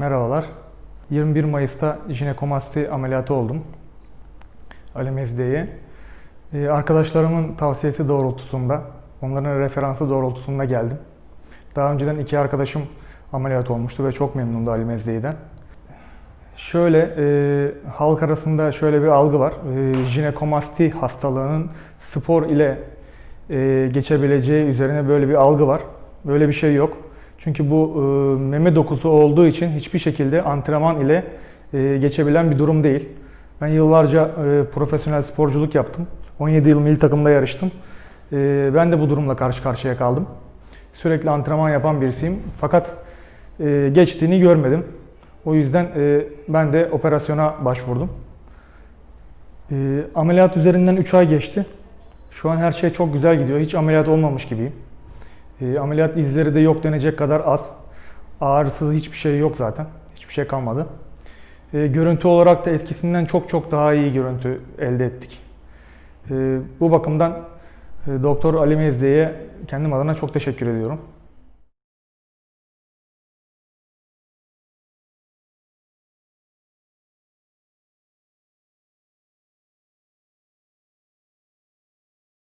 Merhabalar. 21 Mayıs'ta jinekomasti ameliyatı oldum. Ali Mezdiye'ye. Ee, arkadaşlarımın tavsiyesi doğrultusunda, onların referansı doğrultusunda geldim. Daha önceden iki arkadaşım ameliyat olmuştu ve çok memnundu Ali Mezdiye'den. Şöyle, e, halk arasında şöyle bir algı var. E, jinekomasti hastalığının spor ile e, geçebileceği üzerine böyle bir algı var. Böyle bir şey yok. Çünkü bu e, meme dokusu olduğu için hiçbir şekilde antrenman ile e, geçebilen bir durum değil. Ben yıllarca e, profesyonel sporculuk yaptım. 17 yıl milli takımda yarıştım. E, ben de bu durumla karşı karşıya kaldım. Sürekli antrenman yapan birisiyim. Fakat e, geçtiğini görmedim. O yüzden e, ben de operasyona başvurdum. E, ameliyat üzerinden 3 ay geçti. Şu an her şey çok güzel gidiyor. Hiç ameliyat olmamış gibiyim. E, ameliyat izleri de yok denecek kadar az. Ağrısız hiçbir şey yok zaten. Hiçbir şey kalmadı. E, görüntü olarak da eskisinden çok çok daha iyi görüntü elde ettik. E, bu bakımdan e, Doktor Ali Mezdi'ye kendim adına çok teşekkür ediyorum.